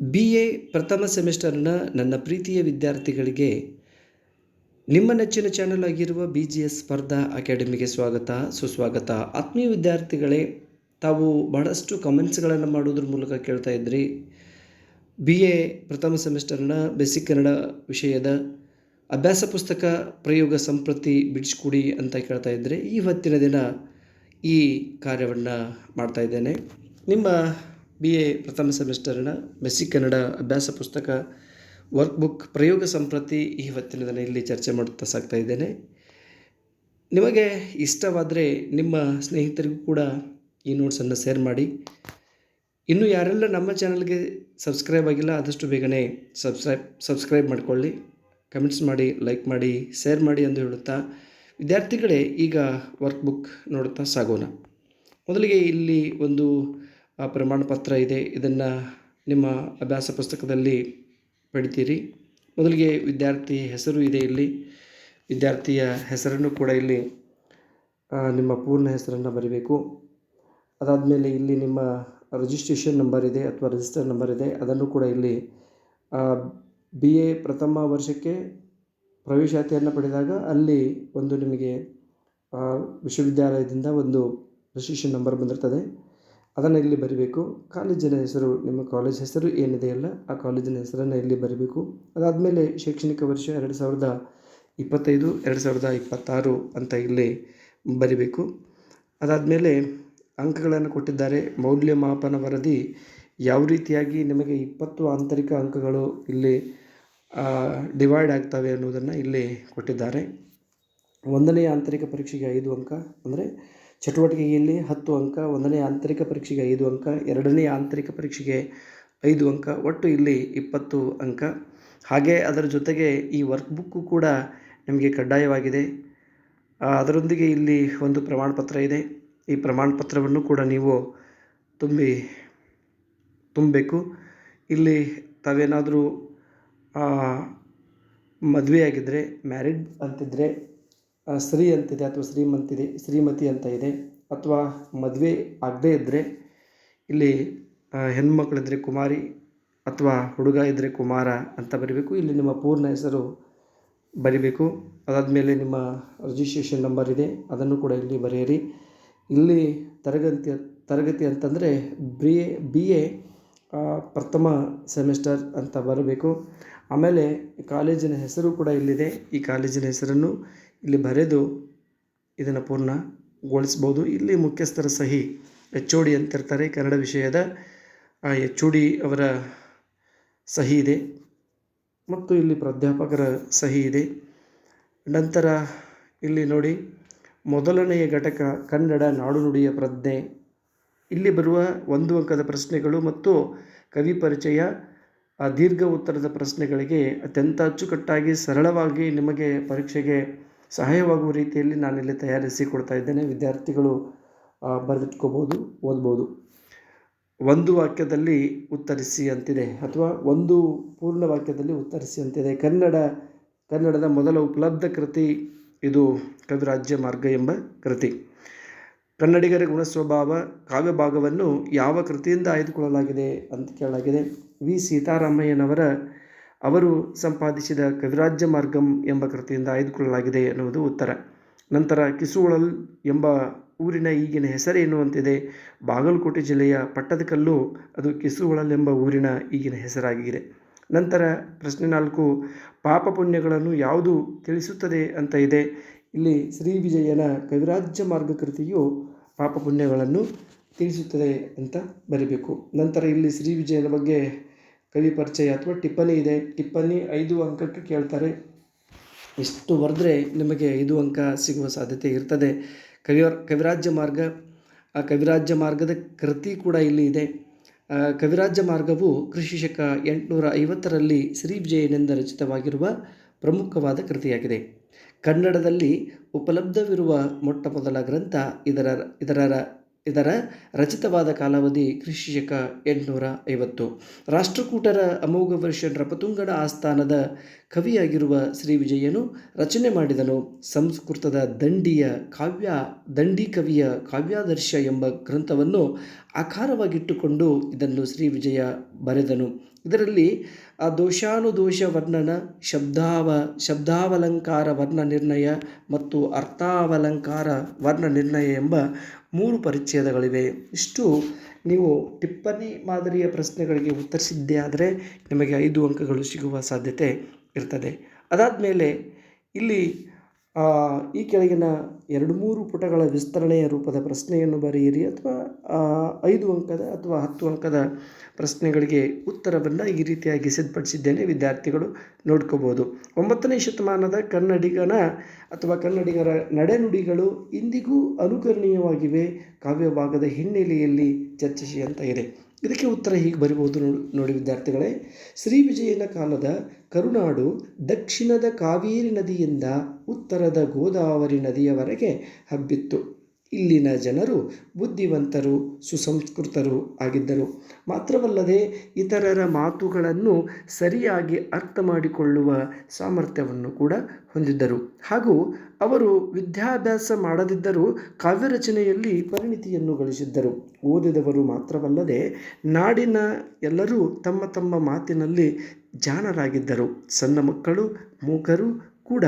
B A ಪ್ರಥಮ ಸೆಮಿಸ್ಟರ್ನ ನನ್ನ ಪ್ರೀತಿಯ ವಿದ್ಯಾರ್ಥಿಗಳಿಗೆ ನಿಮ್ಮ ನೆಚ್ಚಿನ ಚಾನಲ್ ಆಗಿರುವ ಬಿ ಜಿ ಎಸ್ ಸ್ಪರ್ಧಾ ಅಕಾಡೆಮಿಗೆ ಸ್ವಾಗತ, ಸುಸ್ವಾಗತ. ಆತ್ಮೀಯ ವಿದ್ಯಾರ್ಥಿಗಳೇ, ತಾವು ಬಹಳಷ್ಟು ಕಮೆಂಟ್ಸ್ಗಳನ್ನು ಮಾಡೋದ್ರ ಮೂಲಕ ಕೇಳ್ತಾ ಇದ್ರಿ. ಬಿ ಎ ಪ್ರಥಮ ಸೆಮಿಸ್ಟರ್ನ ಬೇಸಿಕ್ ಕನ್ನಡ ವಿಷಯದ ಅಭ್ಯಾಸ ಪುಸ್ತಕ ಪ್ರಯೋಗ ಸಂಪ್ರತಿ ಬಿಡಿಸ್ಕೊಡಿ ಅಂತ ಕೇಳ್ತಾ ಇದ್ದರೆ ಈ ಹೊತ್ತಿನ ದಿನ ಈ ಕಾರ್ಯವನ್ನು ಮಾಡ್ತಾ ಇದ್ದೇನೆ. ನಿಮ್ಮ ಬಿ ಎ ಪ್ರಥಮ ಸೆಮಿಸ್ಟರ್ನ ಬೇಸಿಕ್ ಕನ್ನಡ ಅಭ್ಯಾಸ ಪುಸ್ತಕ ವರ್ಕ್ ಬುಕ್ ಪ್ರಯೋಗ ಸಂಪ್ರತಿ ಈ ಹೊತ್ತಿನ ದಿನ ಇಲ್ಲಿ ಚರ್ಚೆ ಮಾಡುತ್ತಾ ಸಾಗ್ತಾ ಇದ್ದೇನೆ. ನಿಮಗೆ ಇಷ್ಟವಾದರೆ ನಿಮ್ಮ ಸ್ನೇಹಿತರಿಗೂ ಕೂಡ ಈ ನೋಟ್ಸನ್ನು ಶೇರ್ ಮಾಡಿ. ಇನ್ನು ಯಾರೆಲ್ಲ ನಮ್ಮ ಚಾನಲ್ಗೆ ಸಬ್ಸ್ಕ್ರೈಬ್ ಆಗಿಲ್ಲ, ಆದಷ್ಟು ಬೇಗನೆ ಸಬ್ಸ್ಕ್ರೈಬ್ ಸಬ್ಸ್ಕ್ರೈಬ್ ಮಾಡಿಕೊಳ್ಳಿ. ಕಮೆಂಟ್ಸ್ ಮಾಡಿ ಲೈಕ್ ಮಾಡಿ ಶೇರ್ ಮಾಡಿ ಎಂದು ಹೇಳುತ್ತಾ ವಿದ್ಯಾರ್ಥಿಗಳೇ ಈಗ ವರ್ಕ್ ಬುಕ್ ನೋಡುತ್ತಾ ಸಾಗೋಣ. ಮೊದಲಿಗೆ ಇಲ್ಲಿ ಒಂದು ಪ್ರಮಾಣ ಪತ್ರ ಇದೆ, ಇದನ್ನು ನಿಮ್ಮ ಅಭ್ಯಾಸ ಪುಸ್ತಕದಲ್ಲಿ ಪಡಿತೀರಿ. ಮೊದಲಿಗೆ ವಿದ್ಯಾರ್ಥಿ ಹೆಸರು ಇದೆ ಇಲ್ಲಿ. ವಿದ್ಯಾರ್ಥಿಯ ಹೆಸರನ್ನು ಕೂಡ ಇಲ್ಲಿ ನಿಮ್ಮ ಪೂರ್ಣ ಹೆಸರನ್ನು ಬರೀಬೇಕು. ಅದಾದಮೇಲೆ ಇಲ್ಲಿ ನಿಮ್ಮ ರಿಜಿಸ್ಟ್ರೇಷನ್ ನಂಬರ್ ಇದೆ ಅಥವಾ ರಿಜಿಸ್ಟರ್ ನಂಬರ್ ಇದೆ, ಅದನ್ನು ಕೂಡ ಇಲ್ಲಿ ಬಿ ಎ ಪ್ರಥಮ ವರ್ಷಕ್ಕೆ ಪ್ರವೇಶಾತಿಯನ್ನು ಪಡೆದಾಗ ಅಲ್ಲಿ ಒಂದು ನಿಮಗೆ ವಿಶ್ವವಿದ್ಯಾಲಯದಿಂದ ಒಂದು ರಿಜಿಸ್ಟ್ರೇಷನ್ ನಂಬರ್ ಬಂದಿರ್ತದೆ. ಅದನ್ನು ಇಲ್ಲಿ ಬರಿಬೇಕು? ಕಾಲೇಜಿನ ಹೆಸರು, ನಿಮ್ಮ ಕಾಲೇಜ್ ಹೆಸರು ಏನಿದೆಯಲ್ಲ ಆ ಕಾಲೇಜಿನ ಹೆಸರನ್ನು ಇಲ್ಲಿ ಬರೀಬೇಕು? ಅದಾದಮೇಲೆ ಶೈಕ್ಷಣಿಕ ವರ್ಷ ಎರಡು ಸಾವಿರದ ಇಪ್ಪತ್ತೈದು, ಎರಡು ಸಾವಿರದ ಇಪ್ಪತ್ತಾರು ಅಂತ ಇಲ್ಲಿ ಬರಿಬೇಕು. ಅದಾದಮೇಲೆ ಅಂಕಗಳನ್ನು ಕೊಟ್ಟಿದ್ದಾರೆ. ಮೌಲ್ಯಮಾಪನ ವರದಿ ಯಾವ ರೀತಿಯಾಗಿ ನಿಮಗೆ ಇಪ್ಪತ್ತು ಆಂತರಿಕ ಅಂಕಗಳು ಇಲ್ಲಿ ಡಿವೈಡ್ ಆಗ್ತವೆ ಅನ್ನೋದನ್ನು ಇಲ್ಲಿ ಕೊಟ್ಟಿದ್ದಾರೆ. ಒಂದನೇ ಆಂತರಿಕ ಪರೀಕ್ಷೆಗೆ ಐದು ಅಂಕ ಅಂದರೆ ಚಟುವಟಿಕೆಯಲ್ಲಿ ಹತ್ತು ಅಂಕ, ಒಂದನೇ ಆಂತರಿಕ ಪರೀಕ್ಷೆಗೆ ಐದು ಅಂಕ, ಎರಡನೇ ಆಂತರಿಕ ಪರೀಕ್ಷೆಗೆ ಐದು ಅಂಕ, ಒಟ್ಟು ಇಲ್ಲಿ ಇಪ್ಪತ್ತು ಅಂಕ. ಹಾಗೆ ಅದರ ಜೊತೆಗೆ ಈ ವರ್ಕ್ ಬುಕ್ಕು ಕೂಡ ನಿಮಗೆ ಕಡ್ಡಾಯವಾಗಿದೆ. ಅದರೊಂದಿಗೆ ಇಲ್ಲಿ ಒಂದು ಪ್ರಮಾಣ ಪತ್ರ ಇದೆ. ಈ ಪ್ರಮಾಣ ಪತ್ರವನ್ನು ಕೂಡ ನೀವು ತುಂಬಿ, ತುಂಬಬೇಕು. ಇಲ್ಲಿ ತಾವೇನಾದರೂ ಮದುವೆಯಾಗಿದ್ದರೆ ಮ್ಯಾರಿಡ್ ಅಂತಿದ್ದರೆ ಸ್ತ್ರೀ ಅಂತಿದೆ ಅಥವಾ ಶ್ರೀಮಂತಿದೆ, ಶ್ರೀಮತಿ ಅಂತ ಇದೆ. ಅಥವಾ ಮದುವೆ ಆಗದೇ ಇದ್ದರೆ ಇಲ್ಲಿ ಹೆಣ್ಮಕ್ಳಿದ್ರೆ ಕುಮಾರಿ ಅಥವಾ ಹುಡುಗ ಇದ್ದರೆ ಕುಮಾರ ಅಂತ ಬರೀಬೇಕು. ಇಲ್ಲಿ ನಿಮ್ಮ ಪೂರ್ಣ ಹೆಸರು ಬರಿಬೇಕು. ಅದಾದಮೇಲೆ ನಿಮ್ಮ ರಿಜಿಸ್ಟ್ರೇಷನ್ ನಂಬರ್ ಇದೆ. ಅದನ್ನು ಕೂಡ ಇಲ್ಲಿ ಬರೆಯಿರಿ. ಇಲ್ಲಿ ತರಗತಿ ತರಗತಿ ಅಂತಂದರೆ ಬಿ ಎ ಬಿ ಎ ಪ್ರಥಮ ಸೆಮಿಸ್ಟರ್ ಅಂತ ಬರಬೇಕು. ಆಮೇಲೆ ಕಾಲೇಜಿನ ಹೆಸರು ಕೂಡ ಇಲ್ಲಿದೆ. ಈ ಕಾಲೇಜಿನ ಹೆಸರನ್ನು ಇಲ್ಲಿ ಬರೆದು ಇದನ್ನು ಪೂರ್ಣಗೊಳಿಸ್ಬೋದು. ಇಲ್ಲಿ ಮುಖ್ಯಸ್ಥರ ಸಹಿ ಎಚ್ ಓ ಡಿ ಅಂತಿರ್ತಾರೆ. ಕನ್ನಡ ವಿಷಯದ, ಆ, ಎಚ್ ಒ ಡಿ ಅವರ ಸಹಿ ಇದೆ. ಮತ್ತು ಇಲ್ಲಿ ಪ್ರಾಧ್ಯಾಪಕರ ಸಹಿ ಇದೆ. ನಂತರ ಇಲ್ಲಿ ನೋಡಿ, ಮೊದಲನೆಯ ಘಟಕ ಕನ್ನಡ ನಾಡುನುಡಿಯ ಪ್ರಜ್ಞೆ. ಇಲ್ಲಿ ಬರುವ ಒಂದು ಅಂಕದ ಪ್ರಶ್ನೆಗಳು ಮತ್ತು ಕವಿ ಪರಿಚಯ, ಆ ದೀರ್ಘ ಉತ್ತರದ ಪ್ರಶ್ನೆಗಳಿಗೆ ಅತ್ಯಂತ ಅಚ್ಚುಕಟ್ಟಾಗಿ ಸರಳವಾಗಿ ನಿಮಗೆ ಪರೀಕ್ಷೆಗೆ ಸಹಾಯವಾಗುವ ರೀತಿಯಲ್ಲಿ ನಾನಿಲ್ಲಿ ತಯಾರಿಸಿ ಕೊಡ್ತಾ ಇದ್ದೇನೆ. ವಿದ್ಯಾರ್ಥಿಗಳು ಬರೆದಿಟ್ಕೋಬೋದು, ಓದ್ಬೋದು. ಒಂದು ವಾಕ್ಯದಲ್ಲಿ ಉತ್ತರಿಸಿ ಅಂತಿದೆ ಅಥವಾ ಒಂದು ಪೂರ್ಣ ವಾಕ್ಯದಲ್ಲಿ ಉತ್ತರಿಸಿ ಅಂತಿದೆ. ಕನ್ನಡ, ಕನ್ನಡದ ಮೊದಲ ಉಪಲಬ್ಧ ಕೃತಿ ಇದು ಕವಿರಾಜ್ಯ ಮಾರ್ಗ ಎಂಬ ಕೃತಿ. ಕನ್ನಡಿಗರ ಗುಣ ಸ್ವಭಾವ ಕಾವ್ಯ ಭಾಗವನ್ನು ಯಾವ ಕೃತಿಯಿಂದ ಆಯ್ದುಕೊಳ್ಳಲಾಗಿದೆ ಅಂತ ಕೇಳಲಾಗಿದೆ. ವಿ. ಸೀತಾರಾಮಯ್ಯನವರ ಅವರು ಸಂಪಾದಿಸಿದ ಕವಿರಾಜ್ಯ ಮಾರ್ಗಂ ಎಂಬ ಕೃತಿಯಿಂದ ಆಯ್ದುಕೊಳ್ಳಲಾಗಿದೆ ಎನ್ನುವುದು ಉತ್ತರ. ನಂತರ ಕಿಸುವಳಲ್ ಎಂಬ ಊರಿನ ಈಗಿನ ಹೆಸರೇನು ಅಂತಿದೆ ಬಾಗಲಕೋಟೆ ಜಿಲ್ಲೆಯ ಪಟ್ಟದಕಲ್ಲು ಅದು ಕಿಸುವಳಲ್ ಎಂಬ ಊರಿನ ಈಗಿನ ಹೆಸರಾಗಿದೆ. ನಂತರ ಪ್ರಶ್ನೆ ನಾಲ್ಕು, ಪಾಪ ಪುಣ್ಯಗಳನ್ನು ಯಾವುದು ತಿಳಿಸುತ್ತದೆ ಅಂತ ಇದೆ. ಇಲ್ಲಿ ಶ್ರೀ ವಿಜಯನ ಕವಿರಾಜ್ಯ ಮಾರ್ಗ ಕೃತಿಯು ಪಾಪ ಪುಣ್ಯಗಳನ್ನು ತಿಳಿಸುತ್ತದೆ ಅಂತ ಬರೀಬೇಕು. ನಂತರ ಇಲ್ಲಿ ಶ್ರೀ ವಿಜಯನ ಬಗ್ಗೆ ಕವಿ ಪರಿಚಯ ಅಥವಾ ಟಿಪ್ಪಣಿ ಇದೆ. ಟಿಪ್ಪಣಿ ಐದು ಅಂಕಕ್ಕೆ ಕೇಳ್ತಾರೆ. ಇಷ್ಟು ಬರೆದ್ರೆ ನಿಮಗೆ ಐದು ಅಂಕ ಸಿಗುವ ಸಾಧ್ಯತೆ ಇರ್ತದೆ. ಕವಿ ಕವಿರಾಜ್ಯ ಮಾರ್ಗ, ಆ ಕವಿರಾಜ್ಯ ಮಾರ್ಗದ ಕೃತಿ ಕೂಡ ಇಲ್ಲಿ ಇದೆ. ಕವಿರಾಜ್ಯ ಮಾರ್ಗವು ಕೃಷಿ ಶಕ ಎಂಟುನೂರ ಐವತ್ತರಲ್ಲಿ ಶ್ರೀ ವಿಜಯನಿಂದ ರಚಿತವಾಗಿರುವ ಪ್ರಮುಖವಾದ ಕೃತಿಯಾಗಿದೆ. ಕನ್ನಡದಲ್ಲಿ ಉಪಲಬ್ಧವಿರುವ ಮೊಟ್ಟ ಮೊದಲ ಗ್ರಂಥ ಇದರ ಇದರ ಇದರ ರಚಿತವಾದ ಕಾಲಾವಧಿ ಕೃಷಿ ಶಕ ಎಂಟುನೂರ ಐವತ್ತು ರಾಷ್ಟ್ರಕೂಟರ ಅಮೋಘ ವರ್ಷ ನೃಪತುಂಗಡ ಆಸ್ಥಾನದ ಕವಿಯಾಗಿರುವ ಶ್ರೀ ವಿಜಯನು ರಚನೆ ಮಾಡಿದನು ಸಂಸ್ಕೃತದ ದಂಡಿಯ ಕಾವ್ಯ, ದಂಡಿ ಕವಿಯ ಕಾವ್ಯಾದರ್ಶ ಎಂಬ ಗ್ರಂಥವನ್ನು ಆಕಾರವಾಗಿಟ್ಟುಕೊಂಡು ಇದನ್ನು ಶ್ರೀ ವಿಜಯ ಬರೆದನು. ಇದರಲ್ಲಿ ಆ ದೋಷಾನುದೋಷ ವರ್ಣನ ಶಬ್ದಾವ, ಶಬ್ದಾವಲಂಕಾರ ವರ್ಣ ನಿರ್ಣಯ ಮತ್ತು ಅರ್ಥಾವಲಂಕಾರ ವರ್ಣ ನಿರ್ಣಯ ಎಂಬ ಮೂರು ಪರಿಚ್ಛೇದಗಳಿವೆ. ಇಷ್ಟು. ನೀವು ಟಿಪ್ಪಣಿ ಮಾದರಿಯ ಪ್ರಶ್ನೆಗಳಿಗೆ ಉತ್ತರಿಸಿದ್ದೇ ಆದರೆ ನಿಮಗೆ ಐದು ಅಂಕಗಳು ಸಿಗುವ ಸಾಧ್ಯತೆ ಇರ್ತದೆ. ಅದಾದ ಮೇಲೆ ಇಲ್ಲಿ ಈ ಕೆಳಗಿನ ಎರಡು ಮೂರು ಪುಟಗಳ ವಿಸ್ತರಣೆಯ ರೂಪದ ಪ್ರಶ್ನೆಯನ್ನು ಬರೆಯಿರಿ ಅಥವಾ ಐದು ಅಂಕದ ಅಥವಾ ಹತ್ತು ಅಂಕದ ಪ್ರಶ್ನೆಗಳಿಗೆ ಉತ್ತರವನ್ನು ಈ ರೀತಿಯಾಗಿ ಸಿದ್ಧಪಡಿಸಿದ್ದೇನೆ. ವಿದ್ಯಾರ್ಥಿಗಳು ನೋಡ್ಕೋಬೋದು. ಒಂಬತ್ತನೇ ಶತಮಾನದ ಕನ್ನಡಿಗನ ಅಥವಾ ಕನ್ನಡಿಗರ ನಡೆನುಡಿಗಳು ಇಂದಿಗೂ ಅನುಕರಣೀಯವಾಗಿವೆ. ಕಾವ್ಯಭಾಗದ ಹಿನ್ನೆಲೆಯಲ್ಲಿ ಚರ್ಚಿಸಿ ಅಂತ ಇದೆ. ಇದಕ್ಕೆ ಉತ್ತರ ಹೀಗೆ ಬರಿಬಹುದು ನೋಡಿ ವಿದ್ಯಾರ್ಥಿಗಳೇ. ಶ್ರೀ ವಿಜಯನ ಕಾಲದ ಕರುನಾಡು ದಕ್ಷಿಣದ ಕಾವೇರಿ ನದಿಯಿಂದ ಉತ್ತರದ ಗೋದಾವರಿ ನದಿಯವರೆಗೆ ಹಬ್ಬಿತ್ತು. ಇಲ್ಲಿನ ಜನರು ಬುದ್ಧಿವಂತರು, ಸುಸಂಸ್ಕೃತರು ಆಗಿದ್ದರು. ಮಾತ್ರವಲ್ಲದೆ ಇತರರ ಮಾತುಗಳನ್ನು ಸರಿಯಾಗಿ ಅರ್ಥ ಮಾಡಿಕೊಳ್ಳುವ ಸಾಮರ್ಥ್ಯವನ್ನು ಕೂಡ ಹೊಂದಿದ್ದರು. ಹಾಗೂ ಅವರು ವಿದ್ಯಾಭ್ಯಾಸ ಮಾಡದಿದ್ದರೂ ಕಾವ್ಯರಚನೆಯಲ್ಲಿ ಪರಿಣಿತಿಯನ್ನು ಗಳಿಸಿದ್ದರು. ಓದಿದವರು ಮಾತ್ರವಲ್ಲದೆ ನಾಡಿನ ಎಲ್ಲರೂ ತಮ್ಮ ತಮ್ಮ ಮಾತಿನಲ್ಲಿ ಜಾಣರಾಗಿದ್ದರು. ಸಣ್ಣ ಮಕ್ಕಳು, ಮೂಕರು ಕೂಡ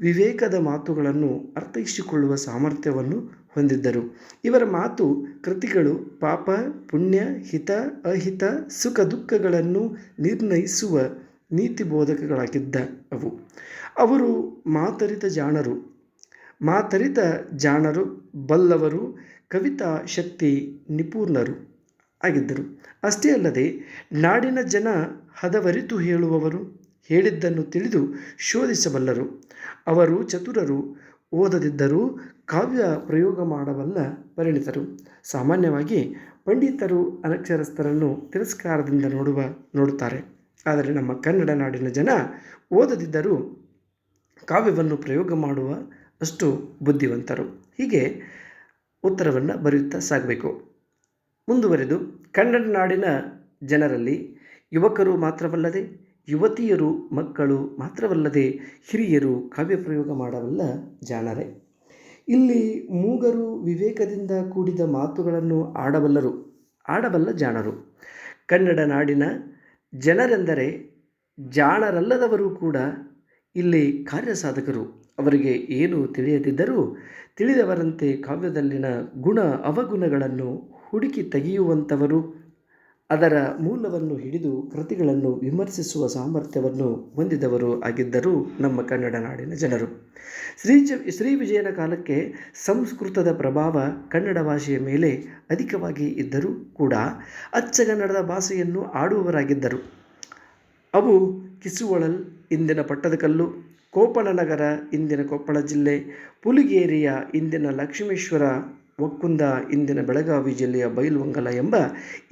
ವಿವೇಕದ ಮಾತುಗಳನ್ನು ಅರ್ಥೈಸಿಕೊಳ್ಳುವ ಸಾಮರ್ಥ್ಯವನ್ನು ಹೊಂದಿದ್ದರು. ಇವರ ಮಾತು ಕೃತಿಗಳು ಪಾಪ, ಪುಣ್ಯ, ಹಿತ, ಅಹಿತ, ಸುಖ ದುಃಖಗಳನ್ನು ನಿರ್ಣಯಿಸುವ ನೀತಿ ಬೋಧಕಗಳಾಗಿದ್ದ ಅವು. ಅವರು ಮಾತರಿತ ಜಾಣರು. ಮಾತರಿತ ಜಾಣರು ಬಲ್ಲವರು ಕವಿತಾ ಶಕ್ತಿ ನಿಪುಣರು ಆಗಿದ್ದರು. ಅಷ್ಟೇ ಅಲ್ಲದೆ, ನಾಡಿನ ಜನ ಹದವರಿತು ಹೇಳುವವರು ಹೇಳಿದ್ದನ್ನು ತಿಳಿದು ಶೋಧಿಸಬಲ್ಲರು. ಅವರು ಚತುರರು ಓದದಿದ್ದರೂ ಕಾವ್ಯ ಪ್ರಯೋಗ ಮಾಡಬಲ್ಲ ಪರಿಣಿತರು. ಸಾಮಾನ್ಯವಾಗಿ ಪಂಡಿತರು ಅನಕ್ಷರಸ್ಥರನ್ನು ತಿರಸ್ಕಾರದಿಂದ ನೋಡುವ, ನೋಡುತ್ತಾರೆ. ಆದರೆ ನಮ್ಮ ಕನ್ನಡ ನಾಡಿನ ಜನ ಓದದಿದ್ದರೂ ಕಾವ್ಯವನ್ನು ಪ್ರಯೋಗ ಮಾಡುವ ಅಷ್ಟು ಬುದ್ಧಿವಂತರು. ಹೀಗೆ ಉತ್ತರವನ್ನು ಬರೆಯುತ್ತಾ ಸಾಗಬೇಕು. ಮುಂದುವರೆದು, ಕನ್ನಡ ನಾಡಿನ ಜನರಲ್ಲಿ ಯುವಕರು ಮಾತ್ರವಲ್ಲದೆ ಯುವತಿಯರು, ಮಕ್ಕಳು ಮಾತ್ರವಲ್ಲದೆ ಹಿರಿಯರು ಕಾವ್ಯ ಪ್ರಯೋಗ ಮಾಡಬಲ್ಲ ಜಾಣರೆ ಇಲ್ಲಿ ಮೂಗರು ವಿವೇಕದಿಂದ ಕೂಡಿದ ಮಾತುಗಳನ್ನು ಆಡಬಲ್ಲರು, ಆಡಬಲ್ಲ ಜಾಣರು. ಕನ್ನಡ ನಾಡಿನ ಜನರೆಂದರೆ ಜಾಣರಲ್ಲದವರು ಕೂಡ ಇಲ್ಲಿ ಕಾರ್ಯಸಾಧಕರು. ಅವರಿಗೆ ಏನು ತಿಳಿಯದಿದ್ದರೂ ತಿಳಿದವರಂತೆ ಕಾವ್ಯದಲ್ಲಿನ ಗುಣ ಅವಗುಣಗಳನ್ನು ಹುಡುಕಿ ತೆಗೆಯುವಂಥವರು ಅದರ ಮೂಲವನ್ನು ಹಿಡಿದು ಕೃತಿಗಳನ್ನು ವಿಮರ್ಶಿಸುವ ಸಾಮರ್ಥ್ಯವನ್ನು ಹೊಂದಿದವರು ಆಗಿದ್ದರು ನಮ್ಮ ಕನ್ನಡ ನಾಡಿನ ಜನರು. ಶ್ರೀ ಶ್ರೀ ವಿಜಯನ ಕಾಲಕ್ಕೆ ಸಂಸ್ಕೃತದ ಪ್ರಭಾವ ಕನ್ನಡ ಭಾಷೆಯ ಮೇಲೆ ಅಧಿಕವಾಗಿ ಇದ್ದರೂ ಕೂಡ ಅಚ್ಚಗನ್ನಡದ ಭಾಷೆಯನ್ನು ಆಡುವವರಾಗಿದ್ದರು. ಅವು ಕಿಸುವಳಲ್ ಇಂದಿನ ಪಟ್ಟದಕಲ್ಲು ಕೋಪನನಗರ ಇಂದಿನ ಕೊಪ್ಪಳ ಜಿಲ್ಲೆ, ಪುಲಿಗೇರಿಯ ಇಂದಿನ ಲಕ್ಷ್ಮೇಶ್ವರ ಒಕ್ಕುಂದ ಇಂದಿನ ಬೆಳಗಾವಿ ಜಿಲ್ಲೆಯ ಬೈಲ್ವಂಗಲ ಎಂಬ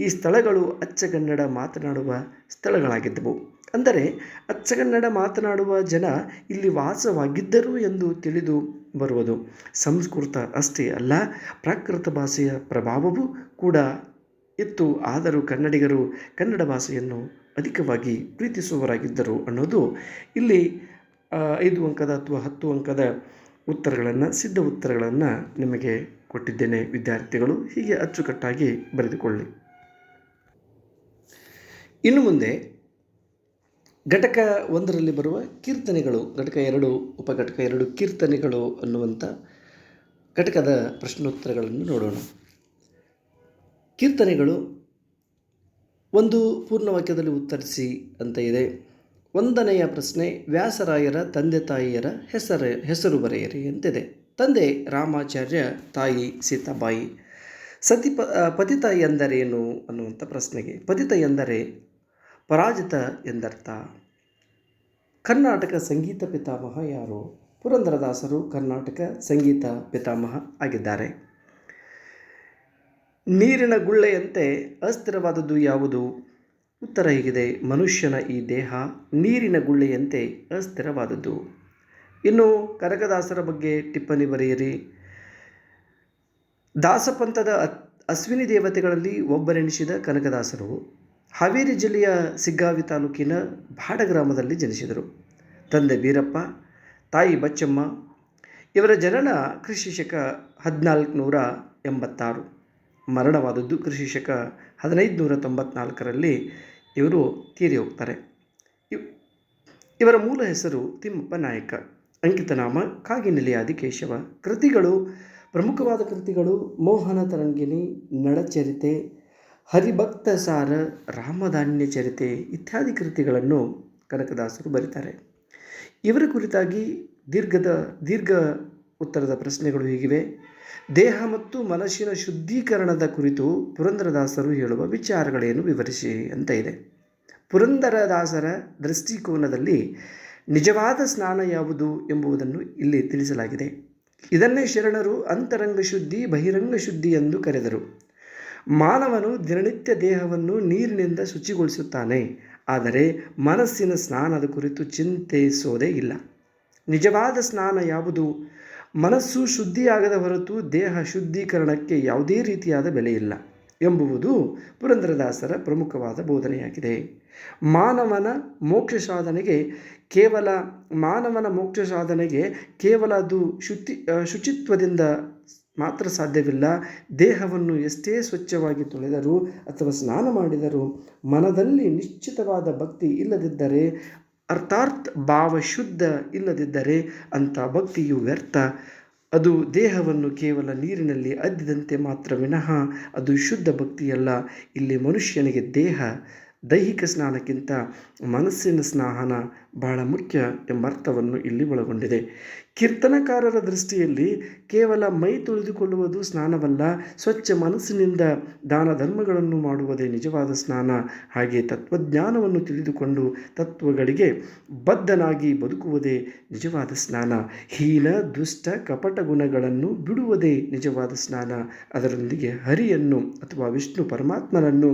ಈ ಸ್ಥಳಗಳು ಅಚ್ಚಗನ್ನಡ ಮಾತನಾಡುವ ಸ್ಥಳಗಳಾಗಿದ್ದವು. ಅಂದರೆ ಅಚ್ಚಗನ್ನಡ ಮಾತನಾಡುವ ಜನ ಇಲ್ಲಿ ವಾಸವಾಗಿದ್ದರು ಎಂದು ತಿಳಿದು ಬರುವುದು ಸಂಸ್ಕೃತ ಅಷ್ಟೇ ಅಲ್ಲ, ಪ್ರಾಕೃತ ಭಾಷೆಯ ಪ್ರಭಾವವೂ ಕೂಡ ಇತ್ತು. ಆದರೂ ಕನ್ನಡಿಗರು ಕನ್ನಡ ಭಾಷೆಯನ್ನು ಅಧಿಕವಾಗಿ ಪ್ರೀತಿಸುವವರಾಗಿದ್ದರು ಅನ್ನೋದು ಇಲ್ಲಿ ಐದು ಅಂಕದ ಅಥವಾ ಹತ್ತು ಅಂಕದ ಉತ್ತರಗಳನ್ನು, ಸಿದ್ಧ ಉತ್ತರಗಳನ್ನು ನಿಮಗೆ ಕೊಟ್ಟಿದ್ದೇನೆ, ವಿದ್ಯಾರ್ಥಿಗಳು. ಹೀಗೆ ಅಚ್ಚುಕಟ್ಟಾಗಿ ಬರೆದುಕೊಳ್ಳಿ. ಇನ್ನು ಮುಂದೆ ಘಟಕ ಒಂದರಲ್ಲಿ ಬರುವ ಕೀರ್ತನೆಗಳು, ಘಟಕ ಎರಡು, ಉಪಘಟಕ ಎರಡು ಕೀರ್ತನೆಗಳು ಅನ್ನುವಂಥ ಘಟಕದ ಪ್ರಶ್ನೋತ್ತರಗಳನ್ನು ನೋಡೋಣ. ಕೀರ್ತನೆಗಳು ಒಂದು ಪೂರ್ಣ ವಾಕ್ಯದಲ್ಲಿ ಉತ್ತರಿಸಿ ಅಂತ ಇದೆ. ಒಂದನೆಯ ಪ್ರಶ್ನೆ, ವ್ಯಾಸರಾಯರ ತಂದೆ ತಾಯಿಯರ ಹೆಸರು ಹೆಸರು ಬರೆಯಿರಿ ಅಂತಿದೆ ತಂದೆ ರಾಮಾಚಾರ್ಯ ತಾಯಿ ಸೀತಾಬಾಯಿ. ಸತಿ ಪ ಪತಿತ ಎಂದರೇನು ಅನ್ನುವಂಥ ಪ್ರಶ್ನೆಗೆ. ಪತಿತ ಎಂದರೆ ಪರಾಜಿತ ಎಂದರ್ಥ. ಕರ್ನಾಟಕ ಸಂಗೀತ ಪಿತಾಮಹ ಯಾರು? ಪುರಂದರದಾಸರು ಕರ್ನಾಟಕ ಸಂಗೀತ ಪಿತಾಮಹ ಆಗಿದ್ದಾರೆ. ನೀರಿನ ಗುಳ್ಳೆಯಂತೆ ಅಸ್ಥಿರವಾದದ್ದು ಯಾವುದು? ಉತ್ತರ ಹೀಗಿದೆ, ಮನುಷ್ಯನ ಈ ದೇಹ ನೀರಿನ ಗುಳ್ಳೆಯಂತೆ ಅಸ್ಥಿರವಾದದ್ದು. ಇನ್ನು ಕನಕದಾಸರ ಬಗ್ಗೆ ಟಿಪ್ಪಣಿ ಬರೆಯಿರಿ. ದಾಸಪಂಥದ ಅಶ್ವಿನಿ ದೇವತೆಗಳಲ್ಲಿ ಒಬ್ಬರೆನಿಸಿದ ಕನಕದಾಸರು ಹಾವೇರಿ ಜಿಲ್ಲೆಯ ಸಿಗ್ಗಾವಿ ತಾಲೂಕಿನ ಬಾಡ ಗ್ರಾಮದಲ್ಲಿ ಜನಿಸಿದರು. ತಂದೆ ಬೀರಪ್ಪ, ತಾಯಿ ಬಚ್ಚಮ್ಮ, ಇವರ ಜನನ ಕೃಷಿ ಶಕ ಹದಿನಾಲ್ಕುನೂರ ಎಂಬತ್ತಾರು. ಮರಣವಾದದ್ದು ಕೃಷಿ ಶಕ ಹದಿನೈದು ನೂರ ತೊಂಬತ್ನಾಲ್ಕರಲ್ಲಿ ಇವರು ತೀರಿ ಹೋಗ್ತಾರೆ ಇವ್- ಇವರ ಮೂಲ ಹೆಸರು ತಿಮ್ಮಪ್ಪ ನಾಯಕ. ಅಂಕಿತನಾಮ ಕಾಗಿನೆಲೆಯ ಆದಿಕೇಶವ. ಕೃತಿಗಳು, ಪ್ರಮುಖವಾದ ಕೃತಿಗಳು ಮೋಹನ ತರಂಗಿಣಿ ನಳಚರಿತೆ ಹರಿಭಕ್ತ ಸಾರ ರಾಮಧಾನ್ಯ ಚರಿತೆ ಇತ್ಯಾದಿ ಕೃತಿಗಳನ್ನು ಕನಕದಾಸರು ಬರೀತಾರೆ. ಇವರ ಕುರಿತಾಗಿ ದೀರ್ಘದ, ದೀರ್ಘ ಉತ್ತರದ ಪ್ರಶ್ನೆಗಳು ಹೀಗಿವೆ. ದೇಹ ಮತ್ತು ಮನಸ್ಸಿನ ಶುದ್ಧೀಕರಣದ ಕುರಿತು ಪುರಂದರದಾಸರು ಹೇಳುವ ವಿಚಾರಗಳೇನು ವಿವರಿಸಿ ಅಂತ ಇದೆ. ಪುರಂದರದಾಸರ ದೃಷ್ಟಿಕೋನದಲ್ಲಿ ನಿಜವಾದ ಸ್ನಾನ ಯಾವುದು ಎಂಬುದನ್ನು ಇಲ್ಲಿ ತಿಳಿಸಲಾಗಿದೆ. ಇದನ್ನೇ ಶರಣರು ಅಂತರಂಗ ಶುದ್ಧಿ, ಬಹಿರಂಗ ಶುದ್ಧಿ ಎಂದು ಕರೆದರು. ಮಾನವನು ದಿನನಿತ್ಯ ದೇಹವನ್ನು ನೀರಿನಿಂದ ಶುಚಿಗೊಳಿಸುತ್ತಾನೆ. ಆದರೆ ಮನಸ್ಸಿನ ಸ್ನಾನದ ಕುರಿತು ಚಿಂತಿಸೋದೇ ಇಲ್ಲ. ನಿಜವಾದ ಸ್ನಾನ ಯಾವುದು? ಮನಸ್ಸು ಶುದ್ಧಿಯಾಗದ ಹೊರತು ದೇಹ ಶುದ್ಧೀಕರಣಕ್ಕೆ ಯಾವುದೇ ರೀತಿಯಾದ ಬೆಲೆ ಇಲ್ಲ ಎಂಬುವುದು ಪುರಂದರದಾಸರ ಪ್ರಮುಖವಾದ ಬೋಧನೆಯಾಗಿದೆ. ಮಾನವನ ಮೋಕ್ಷ ಸಾಧನೆಗೆ ಕೇವಲ, ಮಾನವನ ಮೋಕ್ಷ ಸಾಧನೆಗೆ ಕೇವಲ ಅದು ಶುತಿ ಶುಚಿತ್ವದಿಂದ ಮಾತ್ರ ಸಾಧ್ಯವಿಲ್ಲ. ದೇಹವನ್ನು ಎಷ್ಟೇ ಸ್ವಚ್ಛವಾಗಿ ತೊಳೆದರೂ ಅಥವಾ ಸ್ನಾನ ಮಾಡಿದರೂ ಮನದಲ್ಲಿ ನಿಶ್ಚಿತವಾದ ಭಕ್ತಿ ಇಲ್ಲದಿದ್ದರೆ ಅರ್ಥಾತ್ ಭಾವ ಶುದ್ಧ ಇಲ್ಲದಿದ್ದರೆ ಅಂಥ ಭಕ್ತಿಯು ವ್ಯರ್ಥ. ಅದು ದೇಹವನ್ನು ಕೇವಲ ನೀರಿನಲ್ಲಿ ಅದ್ದಿದಂತೆ ಮಾತ್ರ ವಿನಃ ಅದು ಶುದ್ಧ ಭಕ್ತಿಯಲ್ಲ. ಇಲ್ಲಿ ಮನುಷ್ಯನಿಗೆ ದೇಹ, ದೈಹಿಕ ಸ್ನಾನಕ್ಕಿಂತ ಮನಸ್ಸಿನ ಸ್ನಾನ ಬಹಳ ಮುಖ್ಯ ಎಂಬ ಅರ್ಥವನ್ನು ಇಲ್ಲಿ ಒಳಗೊಂಡಿದೆ. ಕೀರ್ತನಕಾರರ ದೃಷ್ಟಿಯಲ್ಲಿ ಕೇವಲ ಮೈ ತೊಳೆದುಕೊಳ್ಳುವುದು ಸ್ನಾನವಲ್ಲ, ಸ್ವಚ್ಛ ಮನಸ್ಸಿನಿಂದ ದಾನ ಧರ್ಮಗಳನ್ನು ಮಾಡುವುದೇ ನಿಜವಾದ ಸ್ನಾನ. ಹಾಗೆ ತತ್ವಜ್ಞಾನವನ್ನು ತಿಳಿದುಕೊಂಡು ತತ್ವಗಳಿಗೆ ಬದ್ಧನಾಗಿ ಬದುಕುವುದೇ ನಿಜವಾದ ಸ್ನಾನ. ಹೀನ, ದುಷ್ಟ, ಕಪಟ ಗುಣಗಳನ್ನು ಬಿಡುವುದೇ ನಿಜವಾದ ಸ್ನಾನ. ಅದರೊಂದಿಗೆ ಹರಿಯನ್ನು ಅಥವಾ ವಿಷ್ಣು ಪರಮಾತ್ಮನನ್ನು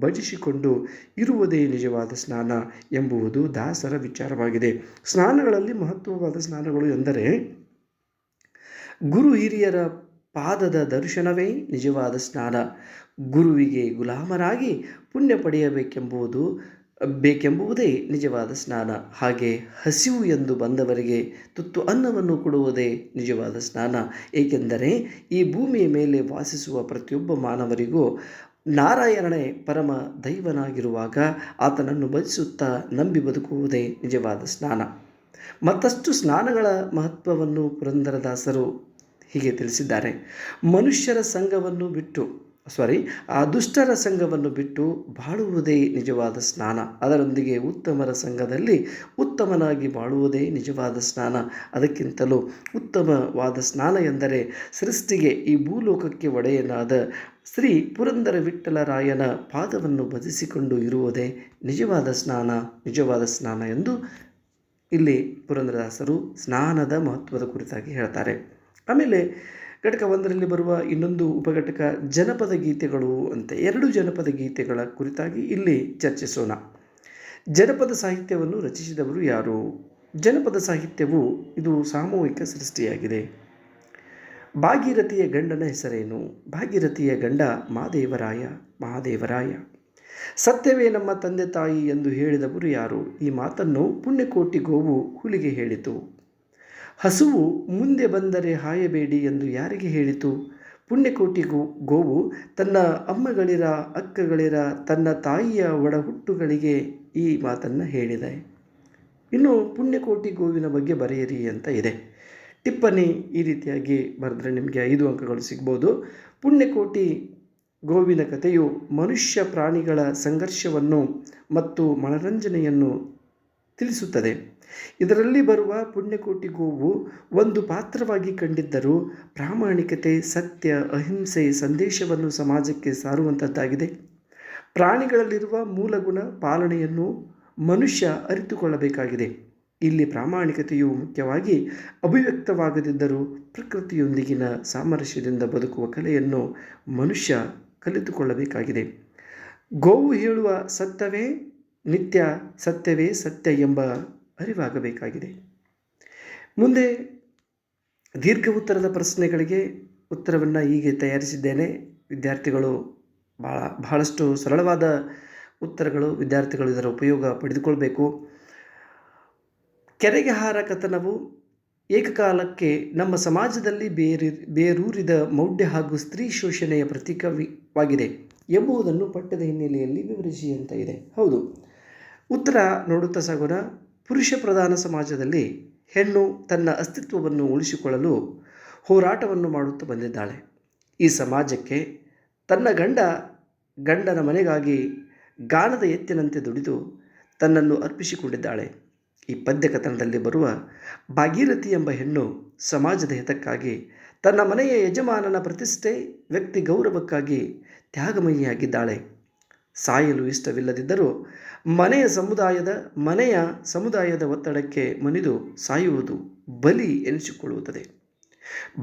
ಭಜಿಸಿಕೊಂಡು ಇರುವುದೇ ನಿಜವಾದ ಸ್ನಾನ ಎಂಬುವುದು ದಾಸರ ವಿಚಾರವಾಗಿದೆ. ಸ್ನಾನಗಳಲ್ಲಿ ಮಹತ್ವವಾದ ಸ್ನಾನಗಳು ಎಂದರೆ ಗುರು ಹಿರಿಯರ ಪಾದದ ದರ್ಶನವೇ ನಿಜವಾದ ಸ್ನಾನ. ಗುರುವಿಗೆ ಗುಲಾಮರಾಗಿ ಪುಣ್ಯ ಪಡೆಯಬೇಕೆಂಬುದು ಬೇಕೆಂಬುವುದೇ ನಿಜವಾದ ಸ್ನಾನ. ಹಾಗೆ ಹಸಿವು ಎಂದು ಬಂದವರಿಗೆ ತುತ್ತು ಅನ್ನವನ್ನು ಕೊಡುವುದೇ ನಿಜವಾದ ಸ್ನಾನ. ಏಕೆಂದರೆ ಈ ಭೂಮಿಯ ಮೇಲೆ ವಾಸಿಸುವ ಪ್ರತಿಯೊಬ್ಬ ಮಾನವರಿಗೂ ನಾರಾಯಣನೇ ಪರಮ ದೈವನಾಗಿರುವಾಗ ಆತನನ್ನು ಭಜಿಸುತ್ತಾ ನಂಬಿ ಬದುಕುವುದೇ ನಿಜವಾದ ಸ್ನಾನ. ಮತ್ತಷ್ಟು ಸ್ನಾನಗಳ ಮಹತ್ವವನ್ನು ಪುರಂದರದಾಸರು ಹೀಗೆ ತಿಳಿಸಿದ್ದಾರೆ. ಮನುಷ್ಯರ ಸಂಘವನ್ನು ಬಿಟ್ಟು ಸಾರಿ ಆ ದುಷ್ಟರ ಸಂಘವನ್ನು ಬಿಟ್ಟು ಬಾಳುವುದೇ ನಿಜವಾದ ಸ್ನಾನ. ಅದರೊಂದಿಗೆ ಉತ್ತಮರ ಸಂಘದಲ್ಲಿ ಉತ್ತಮನಾಗಿ ಬಾಳುವುದೇ ನಿಜವಾದ ಸ್ನಾನ. ಅದಕ್ಕಿಂತಲೂ ಉತ್ತಮವಾದ ಸ್ನಾನ ಎಂದರೆ ಸೃಷ್ಟಿಗೆ ಈ ಭೂಲೋಕಕ್ಕೆ ಒಡೆಯನಾದ ಶ್ರೀ ಪುರಂದರ ವಿಠ್ಠಲರಾಯನ ಪಾದವನ್ನು ಭಜಿಸಿಕೊಂಡು ಇರುವುದೇ ನಿಜವಾದ ಸ್ನಾನ ನಿಜವಾದ ಸ್ನಾನ ಎಂದು ಇಲ್ಲಿ ಪುರಂದರದಾಸರು ಸ್ನಾನದ ಮಹತ್ವದ ಕುರಿತಾಗಿ ಹೇಳ್ತಾರೆ. ಆಮೇಲೆ ಘಟಕ ಒಂದರಲ್ಲಿ ಬರುವ ಇನ್ನೊಂದು ಉಪಘಟಕ ಜನಪದ ಗೀತೆಗಳು ಅಂತ ಎರಡು ಜನಪದ ಗೀತೆಗಳ ಕುರಿತಾಗಿ ಇಲ್ಲಿ ಚರ್ಚಿಸೋಣ. ಜನಪದ ಸಾಹಿತ್ಯವನ್ನು ರಚಿಸಿದವರು ಯಾರು? ಜನಪದ ಸಾಹಿತ್ಯವು ಇದು ಸಾಮೂಹಿಕ ಸೃಷ್ಟಿಯಾಗಿದೆ. ಭಾಗೀರಥಿಯ ಗಂಡನ ಹೆಸರೇನು? ಭಾಗೀರಥಿಯ ಗಂಡ ಮಹಾದೇವರಾಯ ಮಹಾದೇವರಾಯ ಸತ್ಯವೇ ನಮ್ಮ ತಂದೆ ತಾಯಿ ಎಂದು ಹೇಳಿದವರು ಯಾರು? ಈ ಮಾತನ್ನು ಪುಣ್ಯಕೋಟಿ ಗೋವು ಹುಲಿಗೆ ಹೇಳಿತು. ಹಸುವು ಮುಂದೆ ಬಂದರೆ ಹಾಯಬೇಡಿ ಎಂದು ಯಾರಿಗೆ ಹೇಳಿತು? ಪುಣ್ಯಕೋಟಿ ಗೋ ಗೋವು ತನ್ನ ಅಮ್ಮಗಳಿರ, ಅಕ್ಕಗಳಿರ, ತನ್ನ ತಾಯಿಯ ಒಡಹುಟ್ಟುಗಳಿಗೆ ಈ ಮಾತನ್ನು ಹೇಳಿದೆ. ಇನ್ನು ಪುಣ್ಯಕೋಟಿ ಗೋವಿನ ಬಗ್ಗೆ ಬರೆಯಿರಿ ಅಂತ ಇದೆ. ಟಿಪ್ಪಣಿ ಈ ರೀತಿಯಾಗಿ ಬರೆದ್ರೆ ನಿಮಗೆ ಐದು ಅಂಕಗಳು ಸಿಗ್ಬೋದು. ಪುಣ್ಯಕೋಟಿ ಗೋವಿನ ಕಥೆಯು ಮನುಷ್ಯ ಪ್ರಾಣಿಗಳ ಸಂಘರ್ಷವನ್ನು ಮತ್ತು ಮನರಂಜನೆಯನ್ನು ತಿಳಿಸುತ್ತದೆ. ಇದರಲ್ಲಿ ಬರುವ ಪುಣ್ಯಕೋಟಿ ಗೋವು ಒಂದು ಪಾತ್ರವಾಗಿ ಕಂಡಿದ್ದರೂ ಪ್ರಾಮಾಣಿಕತೆ, ಸತ್ಯ, ಅಹಿಂಸೆ, ಸಂದೇಶವನ್ನು ಸಮಾಜಕ್ಕೆ ಸಾರುವಂಥದ್ದಾಗಿದೆ. ಪ್ರಾಣಿಗಳಲ್ಲಿರುವ ಮೂಲಗುಣ ಪಾಲನೆಯನ್ನು ಮನುಷ್ಯ ಅರಿತುಕೊಳ್ಳಬೇಕಾಗಿದೆ. ಇಲ್ಲಿ ಪ್ರಾಮಾಣಿಕತೆಯು ಮುಖ್ಯವಾಗಿ ಅಭಿವ್ಯಕ್ತವಾಗದಿದ್ದರೂ ಪ್ರಕೃತಿಯೊಂದಿಗಿನ ಸಾಮರಸ್ಯದಿಂದ ಬದುಕುವ ಕಲೆಯನ್ನು ಮನುಷ್ಯ ಕಲಿತುಕೊಳ್ಳಬೇಕಾಗಿದೆ. ಗೋವು ಹೇಳುವ ಸತ್ಯವೇ ನಿತ್ಯ, ಸತ್ಯವೇ ಸತ್ಯ ಎಂಬ ಅರಿವಾಗಬೇಕಾಗಿದೆ. ಮುಂದೆ ದೀರ್ಘ ಉತ್ತರದ ಪ್ರಶ್ನೆಗಳಿಗೆ ಉತ್ತರವನ್ನು ಹೀಗೆ ತಯಾರಿಸಿದ್ದೇನೆ. ವಿದ್ಯಾರ್ಥಿಗಳು ಭಾಳ ಬಹಳಷ್ಟು ಸರಳವಾದ ಉತ್ತರಗಳು ವಿದ್ಯಾರ್ಥಿಗಳು ಇದರ ಉಪಯೋಗ ಪಡೆದುಕೊಳ್ಬೇಕು. ಕೆರೆಗೆ ಹಾರ ಕಥನವು ಏಕಕಾಲಕ್ಕೆ ನಮ್ಮ ಸಮಾಜದಲ್ಲಿ ಬೇರೆ, ಬೇರೂರಿದ ಮೌಢ್ಯ ಹಾಗೂ ಸ್ತ್ರೀ ಶೋಷಣೆಯ ಪ್ರತೀಕವಾಗಿದೆ ಎಂಬುದನ್ನು ಪಠ್ಯದ ಹಿನ್ನೆಲೆಯಲ್ಲಿ ವಿವರಿಸಿ ಅಂತ ಇದೆ. ಹೌದು. ಉತ್ತರ ನೋಡುತ್ತಾ ಸಾಗೋಣ, ಪುರುಷ ಪ್ರಧಾನ ಸಮಾಜದಲ್ಲಿ ಹೆಣ್ಣು ತನ್ನ ಅಸ್ತಿತ್ವವನ್ನು ಉಳಿಸಿಕೊಳ್ಳಲು ಹೋರಾಟವನ್ನು ಮಾಡುತ್ತಾ ಬಂದಿದ್ದಾಳೆ. ಈ ಸಮಾಜಕ್ಕೆ ತನ್ನ ಗಂಡ, ಗಂಡನ ಮನೆಗಾಗಿ ಗಾನದ ಎತ್ತಿನಂತೆ ದುಡಿದು ತನ್ನನ್ನು ಅರ್ಪಿಸಿಕೊಂಡಿದ್ದಾಳೆ. ಈ ಪದ್ಯ ಕಥನದಲ್ಲಿ ಬರುವ ಭಾಗೀರಥಿ ಎಂಬ ಹೆಣ್ಣು ಸಮಾಜದ ಹಿತಕ್ಕಾಗಿ ತನ್ನ ಮನೆಯ ಯಜಮಾನನ ಪ್ರತಿಷ್ಠೆ, ವ್ಯಕ್ತಿ ಗೌರವಕ್ಕಾಗಿ ತ್ಯಾಗಮಯಿಯಾಗಿದ್ದಾಳೆ. ಸಾಯಲು ಇಷ್ಟವಿಲ್ಲದಿದ್ದರೂ ಮನೆಯ ಸಮುದಾಯದ ಮನೆಯ ಸಮುದಾಯದ ಒತ್ತಡಕ್ಕೆ ಮನಿದು ಸಾಯುವುದು ಬಲಿ ಎನಿಸಿಕೊಳ್ಳುತ್ತದೆ.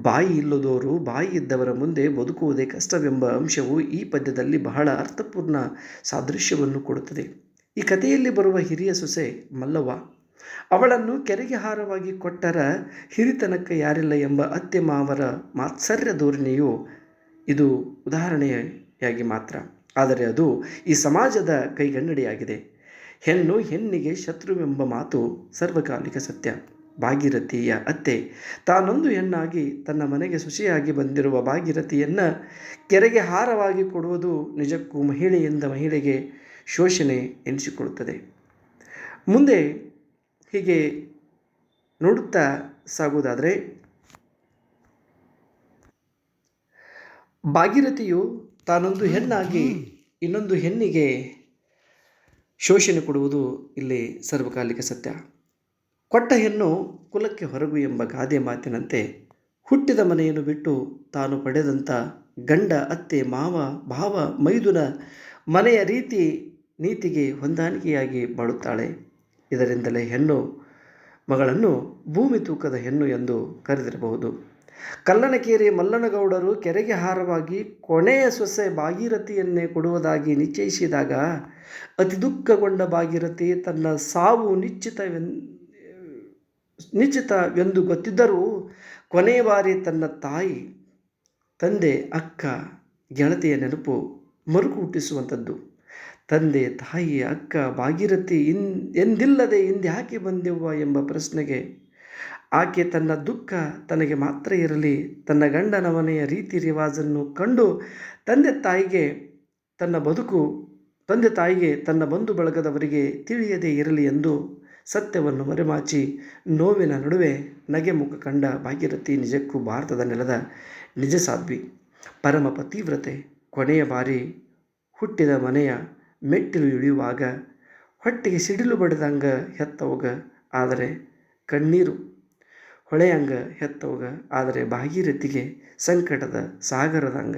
ಬಾಯಿ ಇಲ್ಲದವರು ಬಾಯಿ ಇದ್ದವರ ಮುಂದೆ ಬದುಕುವುದೇ ಕಷ್ಟವೆಂಬ ಅಂಶವು ಈ ಪದ್ಯದಲ್ಲಿ ಬಹಳ ಅರ್ಥಪೂರ್ಣ ಸಾದೃಶ್ಯವನ್ನು ಕೊಡುತ್ತದೆ. ಈ ಕಥೆಯಲ್ಲಿ ಬರುವ ಹಿರಿಯ ಸೊಸೆ ಮಲ್ಲವ್ವ ಅವಳನ್ನು ಕೆರೆಗೆ ಹಾರವಾಗಿ ಕೊಟ್ಟರ ಹಿರಿತನಕ್ಕೆ ಯಾರಿಲ್ಲ ಎಂಬ ಅತ್ತೆ ಮಾವರ ಮಾತ್ಸರ್ಯ ಧೋರಣೆಯು ಇದು ಉದಾಹರಣೆಯಾಗಿ ಮಾತ್ರ. ಆದರೆ ಅದು ಈ ಸಮಾಜದ ಕೈಗನ್ನಡಿಯಾಗಿದೆ. ಹೆಣ್ಣು ಹೆಣ್ಣಿಗೆ ಶತ್ರುವೆಂಬ ಮಾತು ಸರ್ವಕಾಲಿಕ ಸತ್ಯ. ಭಾಗಿರಥಿಯ ಅತ್ತೆ, ತಾನೊಂದು ಹೆಣ್ಣಾಗಿ ತನ್ನ ಮನೆಗೆ ಸುಶಿಯಾಗಿ ಬಂದಿರುವ ಭಾಗಿರಥಿಯನ್ನು ಕೆರೆಗೆ ಹಾರವಾಗಿ ಕೊಡುವುದು ನಿಜಕ್ಕೂ ಮಹಿಳೆಯಿಂದ ಮಹಿಳೆಗೆ ಶೋಷಣೆ ಎನಿಸಿಕೊಳ್ಳುತ್ತದೆ. ಮುಂದೆ ಹೀಗೆ ನೋಡುತ್ತಾ ಸಾಗುವುದಾದರೆ, ಭಾಗೀರಥಿಯು ತಾನೊಂದು ಹೆಣ್ಣಾಗಿ ಇನ್ನೊಂದು ಹೆಣ್ಣಿಗೆ ಶೋಷಣೆ ಕೊಡುವುದು ಇಲ್ಲಿ ಸರ್ವಕಾಲಿಕ ಸತ್ಯ. ಕೊಟ್ಟ ಹೆಣ್ಣು ಕುಲಕ್ಕೆ ಹೊರಗು ಎಂಬ ಗಾದೆ ಮಾತಿನಂತೆ ಹುಟ್ಟಿದ ಮನೆಯನ್ನು ಬಿಟ್ಟು ತಾನು ಪಡೆದಂಥ ಗಂಡ, ಅತ್ತೆ, ಮಾವ, ಭಾವ, ಮೈದುನ ಮನೆಯ ರೀತಿ ನೀತಿಗೆ ಹೊಂದಾಣಿಕೆಯಾಗಿ ಬಾಳುತ್ತಾಳೆ. ಇದರಿಂದಲೇ ಹೆಣ್ಣು ಮಗಳನ್ನು ಭೂಮಿ ತೂಕದ ಹೆಣ್ಣು ಎಂದು ಕರೆದಿರಬಹುದು. ಕಲ್ಲನಕೇರಿ ಮಲ್ಲನಗೌಡರು ಕೆರೆಗೆ ಹಾರವಾಗಿ ಕೊನೆಯ ಸೊಸೆ ಭಾಗೀರಥಿಯನ್ನೇ ಕೊಡುವುದಾಗಿ ನಿಶ್ಚಯಿಸಿದಾಗ ಅತಿ ದುಃಖಗೊಂಡ ಭಾಗೀರಥಿ ತನ್ನ ಸಾವು ನಿಶ್ಚಿತವೆನ್, ನಿಶ್ಚಿತವೆಂದು ಗೊತ್ತಿದ್ದರೂ ಕೊನೆಯ ಬಾರಿ ತನ್ನ ತಾಯಿ, ತಂದೆ, ಅಕ್ಕ, ಗೆಳತಿಯ ನೆನಪು ಮರುಕು ಹುಟ್ಟಿಸುವಂಥದ್ದು ತಂದೆ ತಾಯಿ ಅಕ್ಕ, ಭಾಗೀರಥಿ ಇನ್, ಎಂದಿಲ್ಲದೆ ಹಿಂದ್ಯಾಕೆ ಬಂದೆವ್ವ ಎಂಬ ಪ್ರಶ್ನೆಗೆ ಆಕೆ ತನ್ನ ದುಃಖ ತನಗೆ ಮಾತ್ರ ಇರಲಿ, ತನ್ನ ಗಂಡನ ಮನೆಯ ರೀತಿ ರಿವಾಜನ್ನು ಕಂಡು ತಂದೆ ತಾಯಿಗೆ ತನ್ನ ಬದುಕು, ತಂದೆ ತಾಯಿಗೆ ತನ್ನ ಬಂಧು ಬಳಗದವರಿಗೆ ತಿಳಿಯದೇ ಇರಲಿ ಎಂದು ಸತ್ಯವನ್ನು ಮರೆಮಾಚಿ ನೋವಿನ ನಡುವೆ ನಗೆ ಮುಖ ಕಂಡ ಭಾಗೀರಥಿ ನಿಜಕ್ಕೂ ಭಾರತದ ನೆಲದ ನಿಜ ಸಾಧ್ವಿ ಪರಮ ಪತಿವ್ರತೆ, ಕೊನೆಯ ಬಾರಿ ಹುಟ್ಟಿದ ಮನೆಯ ಮೆಟ್ಟಿಲು ಇಳಿಯುವಾಗ ಹೊಟ್ಟೆಗೆ ಸಿಡಿಲು ಬಡಿದಂಗ ಹೆತ್ತವಗ ಆದರೆ ಕಣ್ಣೀರು. ಹೊಳೆಯಂಗ ಹೆತ್ತವಗ ಆದರೆ ಭಾಗೀರಥಿಗೆ ಸಂಕಟದ ಸಾಗರದಂಗ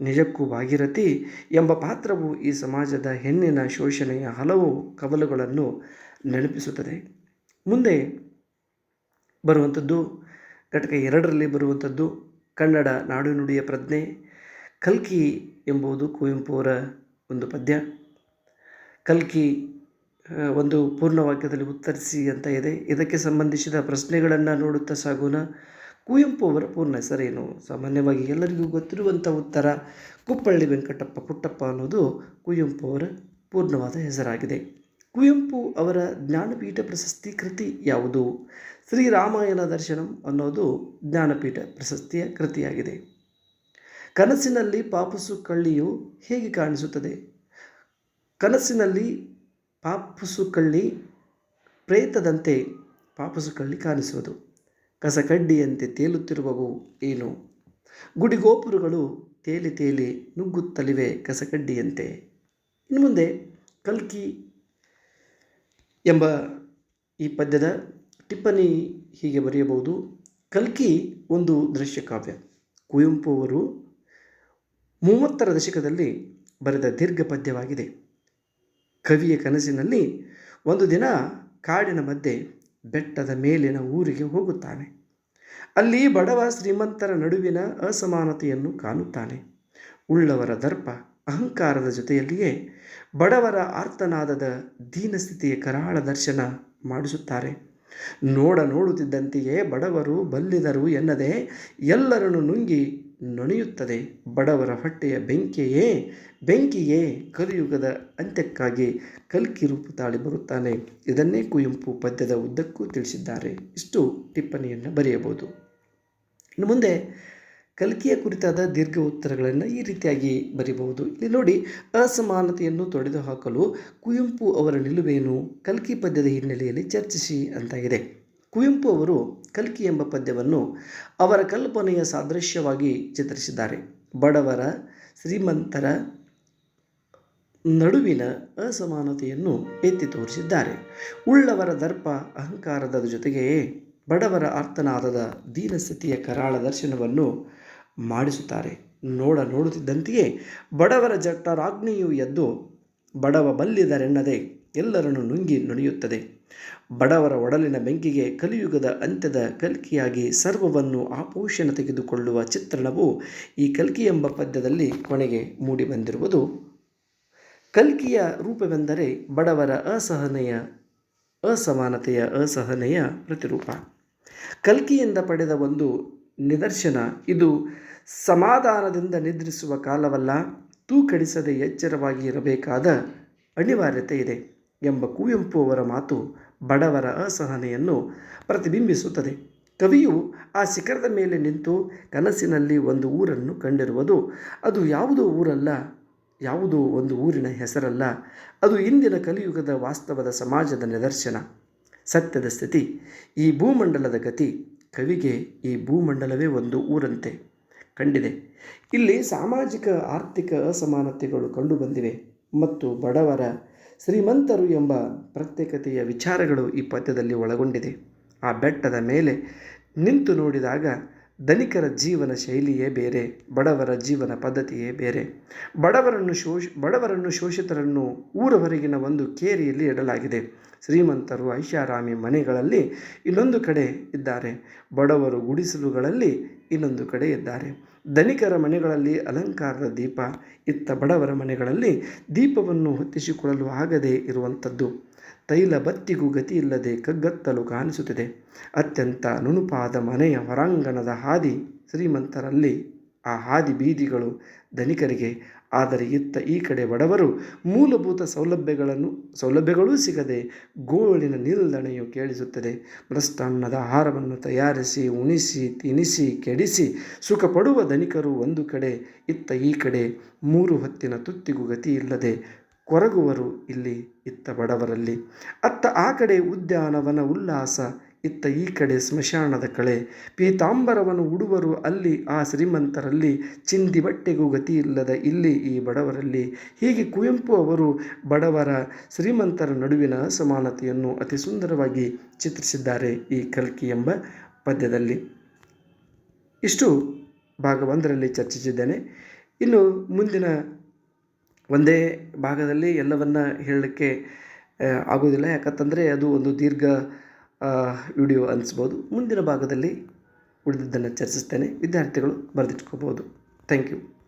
ನಿಜಕ್ಕೂ ಭಾಗೀರಥಿ ಎಂಬ ಪಾತ್ರವು ಈ ಸಮಾಜದ ಹೆಣ್ಣಿನ ಶೋಷಣೆಯ ಹಲವು ಕವಲುಗಳನ್ನು ನೆನಪಿಸುತ್ತದೆ. ಮುಂದೆ ಬರುವಂಥದ್ದು, ಘಟಕ ಎರಡರಲ್ಲಿ ಬರುವಂಥದ್ದು, ಕನ್ನಡ ನಾಡು ನುಡಿಯ ಪ್ರಜ್ಞೆ, ಕಲ್ಕಿ ಎಂಬುದು ಕುವೆಂಪುರ ಒಂದು ಪದ್ಯ. ಕಲ್ಕಿ ಒಂದು ಪೂರ್ಣ ವಾಕ್ಯದಲ್ಲಿ ಉತ್ತರಿಸಿ ಅಂತ ಇದೆ. ಇದಕ್ಕೆ ಸಂಬಂಧಿಸಿದ ಪ್ರಶ್ನೆಗಳನ್ನು ನೋಡುತ್ತಾ ಸಾಗೋಣ. ಕುವೆಂಪು ಅವರ ಪೂರ್ಣ ಹೆಸರೇನು? ಸಾಮಾನ್ಯವಾಗಿ ಎಲ್ಲರಿಗೂ ಗೊತ್ತಿರುವಂಥ ಉತ್ತರ ಕುಪ್ಪಳ್ಳಿ ವೆಂಕಟಪ್ಪ ಪುಟ್ಟಪ್ಪ ಅನ್ನೋದು ಕುವೆಂಪು ಅವರ ಪೂರ್ಣವಾದ ಹೆಸರಾಗಿದೆ. ಕುವೆಂಪು ಅವರ ಜ್ಞಾನಪೀಠ ಪ್ರಶಸ್ತಿ ಕೃತಿ ಯಾವುದು? ಶ್ರೀರಾಮಾಯಣ ದರ್ಶನಂ ಅನ್ನೋದು ಜ್ಞಾನಪೀಠ ಪ್ರಶಸ್ತಿಯ ಕೃತಿಯಾಗಿದೆ. ಕನಸಿನಲ್ಲಿ ಪಾಪಸು ಕಳ್ಳಿಯು ಹೇಗೆ ಕಾಣಿಸುತ್ತದೆ? ಕನಸಿನಲ್ಲಿ ಪಾಪಸು ಕಳ್ಳಿ ಪ್ರೇತದಂತೆ ಪಾಪಸು ಕಳ್ಳಿ ಕಾಣಿಸುವುದು. ಕಸಕಡ್ಡಿಯಂತೆ ತೇಲುತ್ತಿರುವವು ಏನು? ಗುಡಿಗೋಪುರಗಳು ತೇಲಿ ತೇಲಿ ನುಗ್ಗುತ್ತಲಿವೆ ಕಸಕಡ್ಡಿಯಂತೆ. ಇನ್ನು ಮುಂದೆ ಕಲ್ಕಿ ಎಂಬ ಈ ಪದ್ಯದ ಟಿಪ್ಪಣಿ ಹೀಗೆ ಬರೆಯಬಹುದು. ಕಲ್ಕಿ ಒಂದು ದೃಶ್ಯ ಕಾವ್ಯ. ಕುವೆಂಪು ಅವರು ಮೂವತ್ತರ ದಶಕದಲ್ಲಿ ಬರೆದ ದೀರ್ಘ ಪದ್ಯವಾಗಿದೆ. ಕವಿಯ ಕನಸಿನಲ್ಲಿ ಒಂದು ದಿನ ಕಾಡಿನ ಮಧ್ಯೆ ಬೆಟ್ಟದ ಮೇಲಿನ ಊರಿಗೆ ಹೋಗುತ್ತಾನೆ. ಅಲ್ಲಿ ಬಡವ ಶ್ರೀಮಂತರ ನಡುವಿನ ಅಸಮಾನತೆಯನ್ನು ಕಾಣುತ್ತಾನೆ. ಉಳ್ಳವರ ದರ್ಪ ಅಹಂಕಾರದ ಜೊತೆಯಲ್ಲಿಯೇ ಬಡವರ ಆರ್ತನಾದದ ದೀನಸ್ಥಿತಿಯ ಕರಾಳ ದರ್ಶನ ಮಾಡಿಸುತ್ತಾರೆ. ನೋಡ ನೋಡುತ್ತಿದ್ದಂತೆಯೇ ಬಡವರು ಬಲ್ಲಿದರು ಎನ್ನದೆ ಎಲ್ಲರನ್ನು ನುಂಗಿ ನೊಣೆಯುತ್ತದೆ. ಬಡವರ ಹೊಟ್ಟೆಯ ಬೆಂಕಿಯೇ ಬೆಂಕಿಯೇ ಕಲಿಯುಗದ ಅಂತ್ಯಕ್ಕಾಗಿ ಕಲ್ಕಿ ರೂಪು ತಾಳಿ ಬರುತ್ತಾನೆ. ಇದನ್ನೇ ಕುವೆಂಪು ಪದ್ಯದ ಉದ್ದಕ್ಕೂ ತಿಳಿಸಿದ್ದಾರೆ. ಇಷ್ಟು ಟಿಪ್ಪಣಿಯನ್ನು ಬರೆಯಬಹುದು. ಇನ್ನು ಮುಂದೆ ಕಲ್ಕಿಯ ಕುರಿತಾದ ದೀರ್ಘ ಉತ್ತರಗಳನ್ನು ಈ ರೀತಿಯಾಗಿ ಬರೀಬಹುದು. ಇಲ್ಲಿ ನೋಡಿ, ಅಸಮಾನತೆಯನ್ನು ತೊಡೆದು ಹಾಕಲು ಕುವೆಂಪು ಅವರ ನಿಲುವೇನು? ಕಲ್ಕಿ ಪದ್ಯದ ಹಿನ್ನೆಲೆಯಲ್ಲಿ ಚರ್ಚಿಸಿ ಅಂತಾಗಿದೆ ಕುವೆಂಪು ಅವರು ಕಲ್ಕಿ ಎಂಬ ಪದ್ಯವನ್ನು ಅವರ ಕಲ್ಪನೆಯ ಸಾದೃಶ್ಯವಾಗಿ ಚಿತ್ರಿಸಿದ್ದಾರೆ. ಬಡವರ, ಶ್ರೀಮಂತರ ನಡುವಿನ ಅಸಮಾನತೆಯನ್ನು ಎತ್ತಿ ತೋರಿಸಿದ್ದಾರೆ. ಉಳ್ಳವರ ದರ್ಪ ಅಹಂಕಾರದ ಜೊತೆಗೆಯೇ ಬಡವರ ಅರ್ಥನಾದದ ದೀನಸ್ಥಿತಿಯ ಕರಾಳ ದರ್ಶನವನ್ನು ಮಾಡಿಸುತ್ತಾರೆ. ನೋಡ ನೋಡುತ್ತಿದ್ದಂತೆಯೇ ಬಡವರ ಜಟ್ಟರಾಜ್ಞೆಯು ಎದ್ದು ಬಡವ ಬಲ್ಲಿದರೆನ್ನದೆ ಎಲ್ಲರನ್ನು ನುಂಗಿ ನುಡಿಯುತ್ತದೆ ಬಡವರ ಒಡಲಿನ ಬೆಂಕಿಗೆ ಕಲಿಯುಗದ ಅಂತ್ಯದ ಕಲ್ಕಿಯಾಗಿ ಸರ್ವವನ್ನು ಆಪೋಷಣ ತೆಗೆದುಕೊಳ್ಳುವ ಚಿತ್ರಣವು ಈ ಕಲ್ಕಿ ಎಂಬ ಪದ್ಯದಲ್ಲಿ ಕೊನೆಗೆ ಮೂಡಿಬಂದಿರುವುದು. ಕಲ್ಕಿಯ ರೂಪವೆಂದರೆ ಬಡವರ ಅಸಹನೆಯ, ಅಸಮಾನತೆಯ ಅಸಹನೆಯ ಪ್ರತಿರೂಪ. ಕಲ್ಕಿಯಿಂದ ಪಡೆದ ಒಂದು ನಿದರ್ಶನ ಇದು ಸಮಾಧಾನದಿಂದ ನಿದ್ರಿಸುವ ಕಾಲವಲ್ಲ, ತೂಕಡಿಸದೆ ಎಚ್ಚರವಾಗಿ ಇರಬೇಕಾದ ಅನಿವಾರ್ಯತೆ ಇದೆ. ಎಂಬ ಕುವೆಂಪು ಅವರ ಮಾತು ಬಡವರ ಅಸಹನೆಯನ್ನು ಪ್ರತಿಬಿಂಬಿಸುತ್ತದೆ. ಕವಿಯು ಆ ಶಿಖರದ ಮೇಲೆ ನಿಂತು ಕನಸಿನಲ್ಲಿ ಒಂದು ಊರನ್ನು ಕಂಡಿರುವುದು. ಅದು ಯಾವುದೋ ಊರಲ್ಲ, ಯಾವುದೋ ಒಂದು ಊರಿನ ಹೆಸರಲ್ಲ. ಅದು ಇಂದಿನ ಕಲಿಯುಗದ ವಾಸ್ತವದ ಸಮಾಜದ ನಿದರ್ಶನ. ಸತ್ಯದ ಸ್ಥಿತಿ, ಈ ಭೂಮಂಡಲದ ಗತಿ, ಕವಿಗೆ ಈ ಭೂಮಂಡಲವೇ ಒಂದು ಊರಂತೆ. ಕಂಡಿದೆ, ಇಲ್ಲಿ ಸಾಮಾಜಿಕ, ಆರ್ಥಿಕ ಅಸಮಾನತೆಗಳು ಕಂಡುಬಂದಿವೆ ಮತ್ತು ಬಡವರ ಶ್ರೀಮಂತರು ಎಂಬ ಪ್ರತ್ಯೇಕತೆಯ ವಿಚಾರಗಳು ಈ ಪದ್ಯದಲ್ಲಿ ಒಳಗೊಂಡಿದೆ. ಆ ಬೆಟ್ಟದ ಮೇಲೆ ನಿಂತು ನೋಡಿದಾಗ ಧನಿಕರ ಜೀವನ ಶೈಲಿಯೇ ಬೇರೆ, ಬಡವರ ಜೀವನ ಪದ್ಧತಿಯೇ ಬೇರೆ. ಬಡವರನ್ನು ಶೋಷ, ಬಡವರನ್ನು ಶೋಷಿತರನ್ನು ಊರವರೆಗಿನ ಒಂದು ಕೇರಿಯಲ್ಲಿ ಇಡಲಾಗಿದೆ. ಶ್ರೀಮಂತರು ಐಷಾರಾಮಿ ಮನೆಗಳಲ್ಲಿ ಇನ್ನೊಂದು ಕಡೆ ಇದ್ದಾರೆ. ಬಡವರು ಗುಡಿಸಲುಗಳಲ್ಲಿ ಇನ್ನೊಂದು ಕಡೆ ಇದ್ದಾರೆ. ಧನಿಕರ ಮನೆಗಳಲ್ಲಿ ಅಲಂಕಾರದ ದೀಪ, ಇತ್ತ ಬಡವರ ಮನೆಗಳಲ್ಲಿ ದೀಪವನ್ನು ಹೊತ್ತಿಸಿಕೊಳ್ಳಲು ಆಗದೇ ಇರುವಂಥದ್ದು. ತೈಲ ಬತ್ತಿಗೂ ಗತಿಯಿಲ್ಲದೆ ಕಗ್ಗತ್ತಲು ಕಾಣಿಸುತ್ತಿದೆ. ಅತ್ಯಂತ ನುಣುಪಾದ ಮನೆಯ ಹೊರಾಂಗಣದ ಹಾದಿ ಶ್ರೀಮಂತರಲ್ಲಿ ಆ ಹಾದಿ ಬೀದಿಗಳು ಧನಿಕರಿಗೆ ಆದರೆ ಇತ್ತ ಈ ಕಡೆ ಬಡವರು ಮೂಲಭೂತ ಸೌಲಭ್ಯಗಳನ್ನು, ಸೌಲಭ್ಯಗಳೂ ಸಿಗದೆ ಗೋಳಿನ ನಿಲ್ದಣೆಯು ಕೇಳಿಸುತ್ತದೆ. ಮೃಷ್ಟಾನ್ನದ ಆಹಾರವನ್ನು ತಯಾರಿಸಿ, ಉಣಿಸಿ, ತಿನಿಸಿ, ಕೆಡಿಸಿ ಸುಖ ಪಡುವ ಧನಿಕರು ಒಂದು ಕಡೆ, ಇತ್ತ ಈ ಕಡೆ ಮೂರು ಹೊತ್ತಿನ ತುತ್ತಿಗೂ ಇಲ್ಲದೆ ಕೊರಗುವರು ಇಲ್ಲಿ ಇತ್ತ ಬಡವರಲ್ಲಿ. ಅತ್ತ ಆ ಕಡೆ ಉದ್ಯಾನವನ ಉಲ್ಲಾಸ ಇತ್ತ ಈ ಕಡೆ ಸ್ಮಶಾನದ ಕಳೆ. ಪೀತಾಂಬರವನ್ನು ಉಡುವರು ಅಲ್ಲಿ, ಆ ಶ್ರೀಮಂತರಲ್ಲಿ ಚಿಂದಿ ಬಟ್ಟೆಗೂ ಗತಿಯಿಲ್ಲದ ಇಲ್ಲಿ ಈ ಬಡವರಲ್ಲಿ. ಹೀಗೆ ಕುವೆಂಪು ಅವರು ಬಡವರ ಶ್ರೀಮಂತರ ನಡುವಿನ ಅಸಮಾನತೆಯನ್ನು ಅತಿ ಸುಂದರವಾಗಿ ಚಿತ್ರಿಸಿದ್ದಾರೆ ಈ ಕಲ್ಕಿ ಎಂಬ ಪದ್ಯದಲ್ಲಿ. ಇಷ್ಟು ಭಾಗ ಒಂದರಲ್ಲಿ ಚರ್ಚಿಸಿದ್ದೇನೆ. ಇನ್ನು ಮುಂದಿನ ಒಂದೇ ಭಾಗದಲ್ಲಿ ಎಲ್ಲವನ್ನ ಹೇಳಲಿಕ್ಕೆ ಆಗೋದಿಲ್ಲ ಯಾಕಂತಂದರೆ ಅದು ಒಂದು ದೀರ್ಘ ವಿಡಿಯೋ ಅನಿಸ್ಬೋದು. ಮುಂದಿನ ಭಾಗದಲ್ಲಿ ಉಳಿದಿದ್ದನ್ನು ಚರ್ಚಿಸ್ತೇನೆ. ವಿದ್ಯಾರ್ಥಿಗಳು ಬರೆದಿಟ್ಕೋಬೋದು ಥ್ಯಾಂಕ್ ಯು